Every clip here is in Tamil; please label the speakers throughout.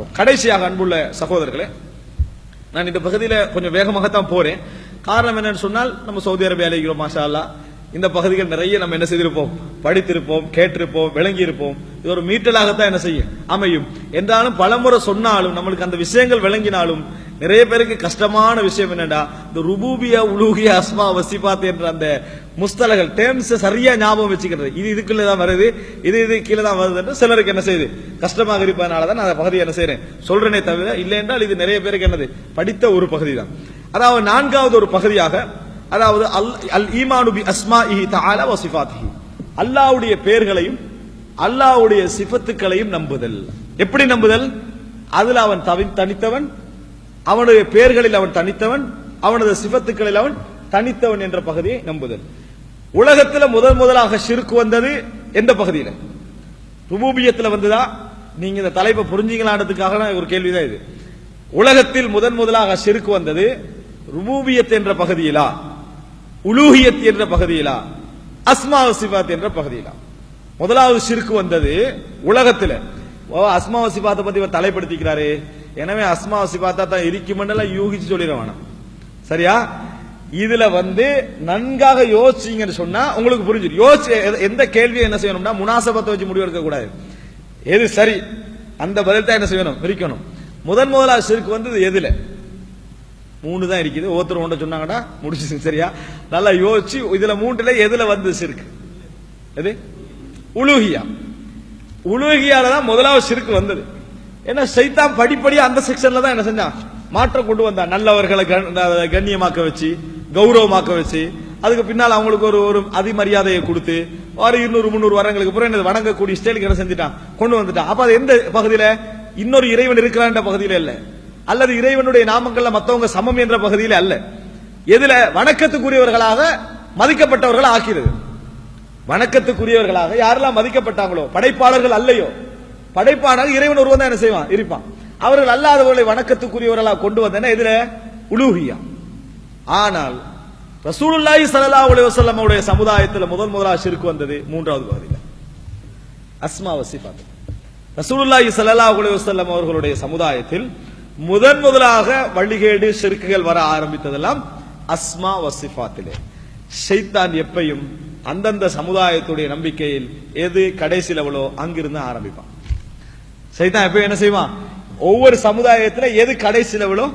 Speaker 1: பார்க்கிறோம் கடைசியாக அன்புள்ள சகோதரர்களே நான் இந்த பகுதியில கொஞ்சம் வேகமாகத்தான் போறேன். காரணம் என்னன்னு சொன்னால் நம்ம சவுதி அரேபியால இருக்கிறோம் மாஷா அல்லாஹ் இந்த பகுதிகள் நிறைய நம்ம என்ன செய்திருப்போம்? படித்திருப்போம் கேட்டிருப்போம் விளங்கியிருப்போம். இது ஒரு மீட்டலாகத்தான் என்ன செய்யும்? அமையும். என்றாலும் பலமுறை சொன்னாலும் நம்மளுக்கு அந்த விஷயங்கள் விளங்கினாலும் நிறைய பேருக்கு கஷ்டமான விஷயம் என்னடா? இந்த ருபூபியா உலூகியா அஸ்மா வசிபாத் என்ற அந்த முஸ்தலகள் டேர்ம்ஸ் சரியா ஞாபகம் வச்சுக்கிறது. இது இதுக்குள்ள தான் வருது இது இது கீழே தான் வருது என்று சிலருக்கு என்ன செய்யுது? கஷ்டமாக இருப்பதனால தான் நான் அந்த பகுதியை என்ன செய்யறேன் சொல்றேனே தவிர இல்லை என்றால் இது நிறைய பேருக்கு என்னது? படித்த ஒரு பகுதி தான். அதாவது நான்காவது ஒரு பகுதியாக அதாவது அல் அல் ஈமானுபி அஸ்மா இஹி தாலா வசிபாத் அல்லாவுடைய அல்லாஹ்வுடைய பெயர்களையும் அல்லாஹ்வுடைய சிபத்துக்களையும் நம்புதல். எப்படி நம்புதல்? அதுல அவன் தவி- தனித்தவன் அவனுடைய பெயர்களில் அவன் தனித்தவன் அவனது சிவத்துக்களில் அவன் தனித்தவன் என்ற பகுதியை நம்புதல். உலகத்தில் முதல் முதலாக சிறுக்கு வந்தது எந்த பகுதியில்? ருபூபியத்தில் வந்ததா? நீங்க இந்த தலைப்பை புரிஞ்சீங்களான்றதுக்காக ஒரு கேள்விதான் இது. உலகத்தில் முதன் முதலாக சிறுக்கு வந்தது ருபூபியத் என்ற பகுதியிலா? உலூகியத் என்ற பகுதியிலா? அஸ்மா சிபாத் என்ற பகுதியிலா? முதலாவது சிறுக்கு வந்தது உலகத்தில். அஸ்மா சிபாத்தை பத்தி இவர் தலைப்படுத்திக்கிறாரு. எனவே அஸ்மா சிபாத்தா தான் இருக்குமென்னெல்லாம் யூகிச்சு சொல்லிட வேணாம். சரியா? இதுல வந்து நன்காக யோசிச்சீங்கன்னு சொன்னா உங்களுக்கு புரிஞ்சிடும். யோசிச்சு எந்த கேள்வியை என்ன செய்யணும்னா முனாசபத்தை வச்சு முடிவு எடுக்க கூடாது. எது சரி? அந்த பதில் தான் என்ன செய்யணும்? பிரிக்கணும் முதன் முதலாக சிறுக்கு வந்தது எதுல? மூணு தான் இருக்குது. ஒருத்தர் ஒன்றை சொன்னாங்கன்னா முடிச்சு சரியா? நல்லா யோசிச்சு இதுல மூன்றுல எதுல வந்து சிறுக்கு? எது? உலுகியா? உலகியால தான் முதலாவது சிறுக்கு வந்தது. ஏன்னா சைத்தான் படிப்படியா அந்த செக்ஷன்ல தான் என்ன செஞ்சான் மாற்றம் கொண்டு வந்தான் நல்லவர்களை கண்- கண்ணியமாக்க வச்சு கௌரவமாக்க வச்சு அதுக்கு பின்னால் அவங்களுக்கு ஒரு ஒரு அதிமரியாதையை கொடுத்து ஒரு இருநூறு முந்நூறு வரங்களுக்கு அப்புறம் என்னது வணங்கக்கூடிய ஸ்டைலுக்கு என்ன செஞ்சுட்டான் கொண்டு வந்துட்டான். அப்ப அது எந்த பகுதியில? இன்னொரு இறைவன் இருக்கிறான்ற பகுதியில இல்ல. அல்லது இறைவனுடைய நாமங்கள்ல மத்தவங்க சமம் என்ற பகுதியில அல்ல. எதுல? வணக்கத்துக்குரியவர்களாக மதிக்கப்பட்டவர்களை ஆக்கிறது வணக்கத்துக்குரியவர்களாக யாரெல்லாம் மதிக்கப்பட்டாங்களோ? படைப்பாளர்கள் அல்லையோ? படைப்பாளர் இறைவன் ஒருவன் தான் என்ன செய்வான்? இருப்பான். அவர்கள் அல்லாதவர்களை வணக்கத்துக்குரியவர்களாக கொண்டு வந்தன இதுல உலூகியா ஆனால் ரசூலுல்லாஹி சல்லா அலி வசல்லம் அவருடைய சமுதாயத்துல முதல் முதலா சிறுக்கு வந்தது மூன்றாவது பகுதியில். அஸ்மா வசிபாத் ரசூலுல்லாஹி சல்லா அலி வசல்லம் அவர்களுடைய சமுதாயத்தில் முதன் முதலாக வழிகேடு சிறுக்குகள் வர ஆரம்பித்ததெல்லாம் அஸ்மா வசிஃபாத்திலே. ஷைத்தான் எப்பையும் அந்தந்த சமுதாயத்துடைய நம்பிக்கையில் எது கடைசி லெவலோ அங்கிருந்து ஆரம்பிப்பான். சைத்தான் எப்ப என்ன செய்வான்? ஒவ்வொரு சமுதாயத்துல எது கடைசி லெவலோ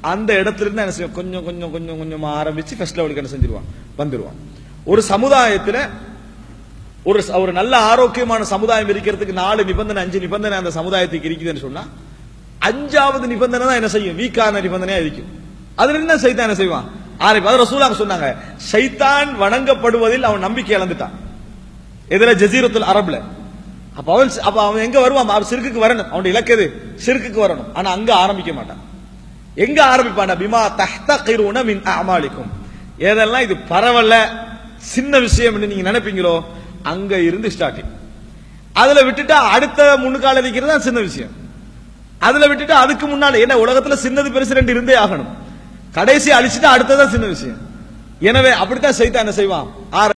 Speaker 1: அந்த இடத்துல இருந்து என்ன செய்வான்? கொஞ்சம் கொஞ்சம் கொஞ்சம் கொஞ்சமா ஆரம்பிச்சு ஃபர்ஸ்ட் லெவலுக்கு என்ன செஞ்சிருவான்? வந்துருவான். ஒரு சமுதாயத்துல ஒரு ஒரு நல்ல ஆரோக்கியமான சமுதாயம் இருக்கிறதுக்கு நாலு நிபந்தனை அஞ்சு நிபந்தனை அந்த சமுதாயத்துக்கு இருக்குதுன்னு சொன்னா அஞ்சாவது நிபந்தனை தான் என்ன செய்யும்? வீக்கான நிபந்தனையா இருக்கும். அதுல என்ன செய்தான் என்ன செய்வான்? ஆரம்பி அது ரசூலாங்க சொன்னாங்க. சைத்தான் வணங்கப்படுவதில் அவன் நம்பிக்கை இழந்துட்டான். எதிர ஜசீரத்துல் அரபுல. அப்ப அவன் அப்ப அவன் எங்க வருவான்? அவன் சிறுக்குக்கு வரணும். அவனுடைய இலக்கு எது? சிறுக்குக்கு வரணும். ஆனா அங்க ஆரம்பிக்க மாட்டான். எங்க ஆரம்பிப்பான் பிமா தஹ்தகிருன மின் அமாளிக்கும் ஏதெல்லாம் இது பரவல்ல சின்ன விஷயம் நீங்க நினைப்பீங்களோ அங்க இருந்து ஸ்டார்டிங் அதுல விட்டுட்டா அடுத்த முன்னுக்கால நிக்கிறது தான் சின்ன விஷயம். அதுல விட்டுட்டு அதுக்கு முன்னால என்ன உலகத்துல சின்னது பெருசு ரெண்டு இருந்தே ஆகணும். கடைசி அழிச்சிட்டு அடுத்ததான் சின்ன விஷயம். எனவே அப்படித்தான் சைத்தான் என்ன செய்வான்? ஆர-